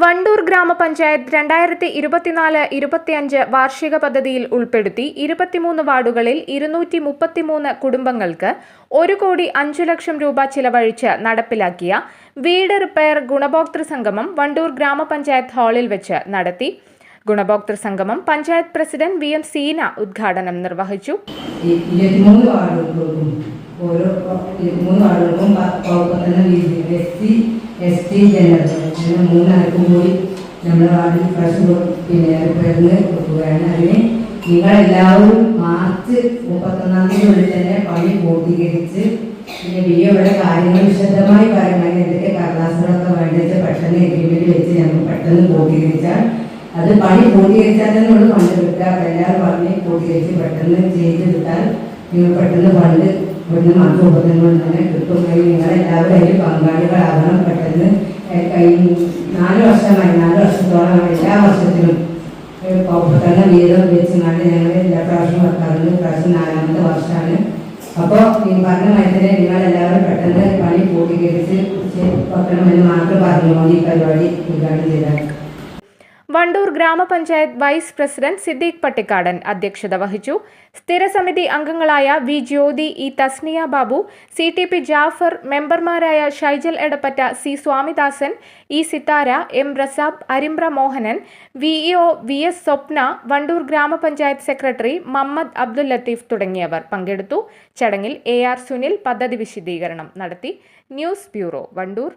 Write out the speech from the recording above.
Wandoor ഗ്രാമപഞ്ചായത്ത് രണ്ടായിരത്തി ഇരുപത്തിനാല് ഇരുപത്തിയഞ്ച് വാർഷിക പദ്ധതിയിൽ ഉൾപ്പെടുത്തി ഇരുപത്തിമൂന്ന് വാർഡുകളിൽ ഇരുന്നൂറ്റി മുപ്പത്തിമൂന്ന് കുടുംബങ്ങൾക്ക് ഒരു കോടി അഞ്ചു ലക്ഷം രൂപ ചിലവഴിച്ച് നടപ്പിലാക്കിയ വീട് റിപ്പയർ ഗുണഭോക്തൃ സംഗമം വണ്ടൂർ ഗ്രാമപഞ്ചായത്ത് ഹാളിൽ വെച്ച് നടത്തി. ഗുണഭോക്തൃ സംഗമം panchayat president V M Seena ഉദ്ഘാടനം നിർവഹിച്ചു. ഓരോ എസ് ടി ജനറൽ അങ്ങനെ മൂന്നാൾക്കും കൂടി നമ്മുടെ വാർഡിൽ പ്രാവശ്യം പിന്നെ പെരുന്ന് കൊടുക്കുകയാണ്. അതിന് നിങ്ങളെല്ലാവരും മാർച്ച് മുപ്പത്തൊന്നാം തീയതിക്കുള്ളിൽ തന്നെ പണി പൂർത്തീകരിച്ച് പിന്നെ ബി ഇവിടെ കാര്യങ്ങൾ വിശദമായി പറയുന്നത് എന്തൊക്കെ കടലാസുകളൊക്കെ വേണ്ടത് പെട്ടെന്ന് എഗ്രിമെന്റ് വെച്ച് ഞങ്ങൾ പെട്ടെന്ന് പൂർത്തീകരിച്ചാൽ അത് പണി പൂർത്തീകരിച്ചാൽ തന്നെ നമ്മൾ ഫണ്ട് കിട്ടുക. എല്ലാവരും പറഞ്ഞ് പൂർത്തീകരിച്ച് പെട്ടെന്ന് ചെയ്ത് കിട്ടാൽ നിങ്ങൾ പെട്ടെന്ന് ഫണ്ട് ഇവിടുന്ന് മാസം ഉപകരണങ്ങൾ തന്നെ കിട്ടും. നിങ്ങളെല്ലാവരും അതിൽ പങ്കാളികളാകണം പെട്ടെന്ന് ഏ, കഴിഞ്ഞ നാല് വർഷമായി നാല് വർഷത്തോളം എല്ലാ വർഷത്തിലും തന്നെ വീതം വെച്ച് കണ്ട് ഞങ്ങൾ എല്ലാ പ്രാവശ്യം വെക്കാറുണ്ട് പ്രാവശ്യം നാലാമത്തെ വർഷമാണ്. അപ്പോൾ ഈ പറഞ്ഞ മനുഷ്യരെ നിങ്ങളെല്ലാവരും പെട്ടെന്ന് പണി പൂർത്തീകരിച്ച് വെക്കണമെന്ന് മാത്രം പറഞ്ഞുകൊണ്ട് ഈ പരിപാടി ഉദ്ഘാടനം ചെയ്താൽ വണ്ടൂർ ഗ്രാമപഞ്ചായത്ത് വൈസ് പ്രസിഡന്റ് സിദ്ദീഖ് പട്ടിക്കാടൻ അധ്യക്ഷത വഹിച്ചു. സ്ഥിരസമിതി അംഗങ്ങളായ V Jyothi E Thasniya Babu C T P Jafar മെമ്പർമാരായ Shaijal Edappatta C Swamidasan E Sithara M Rasab Arimra Mohanan V EO V S Swapna Wandoor ഗ്രാമപഞ്ചായത്ത് സെക്രട്ടറി മമ്മദ് അബ്ദുൽ ലത്തീഫ് തുടങ്ങിയവർ പങ്കെടുത്തു. ചടങ്ങിൽ എ ആർ സുനിൽ പദ്ധതി വിശദീകരണം നടത്തി. News bureau Wandoor.